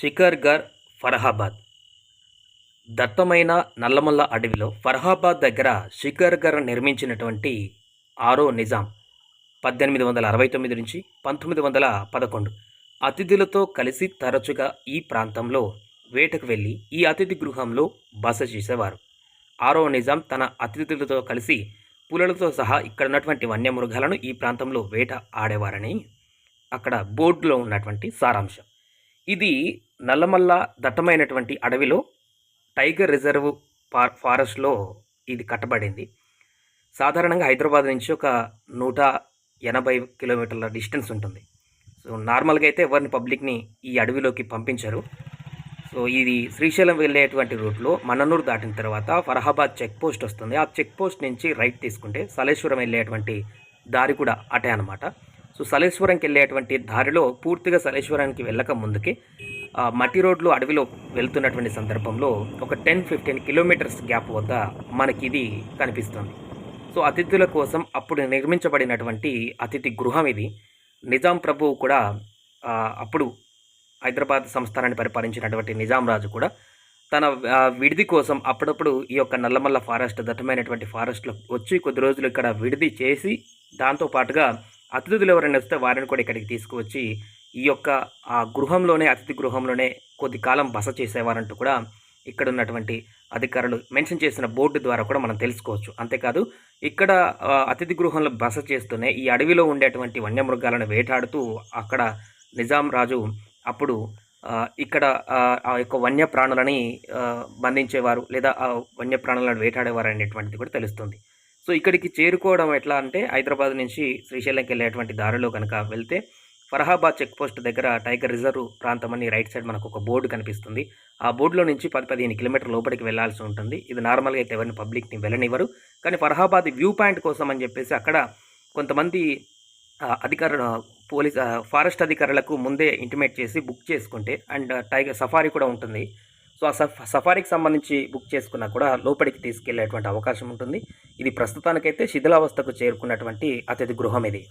షికర్గర్ ఫరహాబాద్. దట్టమైన నల్లమల్ల అడవిలో ఫరహాబాద్ దగ్గర షికర్గర్ నిర్మించినటువంటి ఆరో నిజాం పద్దెనిమిది వందల అరవై తొమ్మిది నుంచి పంతొమ్మిది వందల పదకొండు. అతిథులతో కలిసి తరచుగా ఈ ప్రాంతంలో వేటకు వెళ్ళి ఈ అతిథి గృహంలో బస చేసేవారు. ఆరో నిజాం తన అతిథులతో కలిసి పులులతో సహా ఇక్కడ ఉన్నటువంటి వన్యమృగాలను ఈ ప్రాంతంలో వేట ఆడేవారని అక్కడ బోర్డులో ఉన్నటువంటి సారాంశం. ఇది నల్లమల్ల దట్టమైనటువంటి అడవిలో టైగర్ రిజర్వ్ ఫార్ ఫారెస్ట్లో ఇది కట్టబడింది. సాధారణంగా హైదరాబాద్ నుంచి ఒక నూట ఎనభై కిలోమీటర్ల డిస్టెన్స్ ఉంటుంది. సో నార్మల్గా అయితే ఎవరిని పబ్లిక్ని ఈ అడవిలోకి పంపించరు. సో ఇది శ్రీశైలం వెళ్ళేటువంటి రూట్లో మన్ననూరు దాటిన తర్వాత ఫరహాబాద్ చెక్ పోస్ట్ వస్తుంది. ఆ చెక్ పోస్ట్ నుంచి రైట్ తీసుకుంటే సలేశ్వరం వెళ్ళేటువంటి దారి కూడా అటే అనమాట సో సలేశ్వరంకి వెళ్ళేటువంటి దారిలో పూర్తిగా సలేశ్వరానికి వెళ్ళక ముందుకి మట్టి రోడ్లు అడవిలో వెళ్తున్నటువంటి సందర్భంలో ఒక టెన్ ఫిఫ్టీన్ కిలోమీటర్స్ గ్యాప్ వద్ద మనకి ఇది కనిపిస్తుంది. సో అతిథుల కోసం అప్పుడు నిర్మించబడినటువంటి అతిథి గృహం ఇది. నిజాం ప్రభువు కూడా అప్పుడు హైదరాబాద్ సంస్థానాన్ని పరిపాలించినటువంటి నిజాం రాజు కూడా తన విడిది కోసం అప్పుడప్పుడు ఈ యొక్క నల్లమల్ల ఫారెస్ట్ దట్టమైనటువంటి ఫారెస్ట్లో వచ్చి కొద్ది రోజులు ఇక్కడ విడిది చేసి దాంతో పాటుగా అతిథులు ఎవరైనా వస్తే వారిని కూడా ఇక్కడికి తీసుకువచ్చి ఈ యొక్క ఆ గృహంలోనే అతిథి గృహంలోనే కొద్ది కాలం బస చేసేవారంటూ కూడా ఇక్కడ ఉన్నటువంటి అధికారులు మెన్షన్ చేసిన బోర్డు ద్వారా కూడా మనం తెలుసుకోవచ్చు. అంతేకాదు ఇక్కడ అతిథి గృహంలో బస చేస్తూనే ఈ అడవిలో ఉండేటువంటి వన్యమృగాలను వేటాడుతూ అక్కడ నిజాం రాజు అప్పుడు ఇక్కడ ఆ, యొక్క వన్య ప్రాణులని బంధించేవారు లేదా ఆ వన్య ప్రాణులను వేటాడేవారు అనేటువంటిది కూడా తెలుస్తుంది. సో ఇక్కడికి చేరుకోవడం ఎట్లా అంటే హైదరాబాద్ నుంచి శ్రీశైలంకి వెళ్ళేటువంటి దారిలో కనుక వెళ్తే ఫరహాబాద్ చెక్ పోస్ట్ దగ్గర టైగర్ రిజర్వ్ ప్రాంతం అని రైట్ సైడ్ మనకు ఒక బోర్డు కనిపిస్తుంది. ఆ బోర్డులో నుంచి పది పదిహేను కిలోమీటర్ లోపలికి వెళ్ళాల్సి ఉంటుంది. ఇది నార్మల్గా అయితే ఎవరిని పబ్లిక్ని వెళ్ళనివ్వరు. కానీ ఫరహాబాద్ వ్యూ పాయింట్ కోసం అని చెప్పేసి అక్కడ కొంతమంది అధికార అధికారులు పోలీస్ ఫారెస్ట్ అధికారులకు ముందే ఇంటిమేట్ చేసి బుక్ చేసుకుంటే అండ్ టైగర్ సఫారీ కూడా ఉంటుంది. సో ఆ సఫ్ సఫారీకి సంబంధించి బుక్ చేసుకున్నా కూడా లోపలికి తీసుకెళ్ళేటువంటి అవకాశం ఉంటుంది. ఇది ప్రస్తుతానికైతే శిథిలావస్థకు చేరుకున్నటువంటి అతిథి గృహం ఇది.